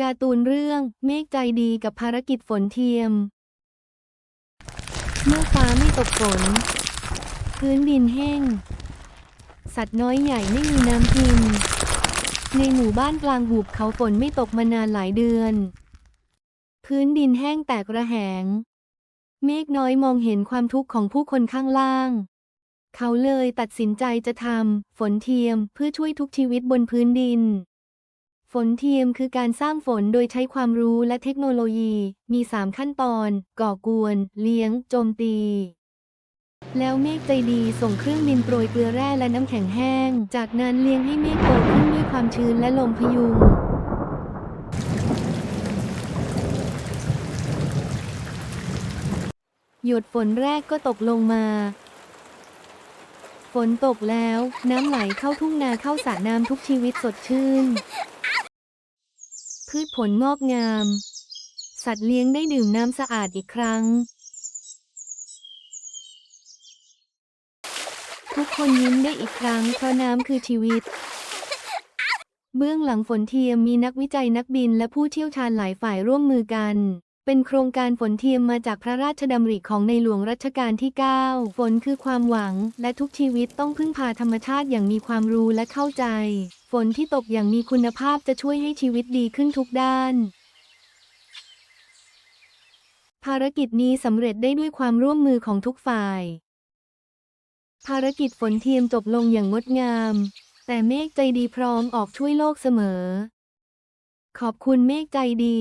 การ์ตูนเรื่องเมฆใจดีกับภารกิจฝนเทียม เมื่อฟ้าไม่ตกฝน พื้นดินแห้ง สัตว์น้อยใหญ่ไม่มีน้ำกิน ในหมู่บ้านกลางหุบเขาฝนไม่ตกมานานหลายเดือน พื้นดินแห้งแตกระแหง เมฆน้อยมองเห็นความทุกข์ของผู้คนข้างล่าง เขาเลยตัดสินใจจะทำฝนเทียมเพื่อช่วยทุกชีวิตบนพื้นดิน ฝนเทียมคือการสร้างฝนโดยใช้ความรู้และเทคโนโลยี มี 3 ขั้นตอน ก่อกวน เลี้ยง โจมตี แล้วเมฆใจดีส่งเครื่องบินโปรยเกลือแร่และน้ำแข็งแห้ง จากนั้นเลี้ยงให้เมฆโตขึ้นด้วยความชื้นและลมพยุงหยดฝนแรกก็ตกลงมา ฝนตกแล้ว น้ำไหลเข้าทุ่งนาเข้าสระน้ำทุกชีวิตสดชื่น พืชผลงอกงาม สัตว์เลี้ยงได้ดื่มน้ำสะอาดอีกครั้ง ทุกคนยิ้มได้อีกครั้งเพราะน้ำคือชีวิต เบื้องหลังฝนเทียมมีนักวิจัยนักบินและผู้เชี่ยวชาญหลายฝ่ายร่วมมือกัน เป็นโครงการฝนเทียมมาจากพระราชดำริของในหลวงรัชกาลที่ 9 ฝนคือความหวัง และทุกชีวิตต้องพึ่งพาธรรมชาติอย่างมีความรู้และเข้าใจ ฝนที่ตกอย่างมีคุณภาพจะช่วยให้ชีวิตดีขึ้นทุกด้าน ภารกิจนี้สำเร็จได้ด้วยความร่วมมือของทุกฝ่าย ภารกิจฝนเทียมจบลงอย่างงดงาม แต่เมฆใจดีพร้อมออกช่วยโลกเสมอ ขอบคุณเมฆใจดี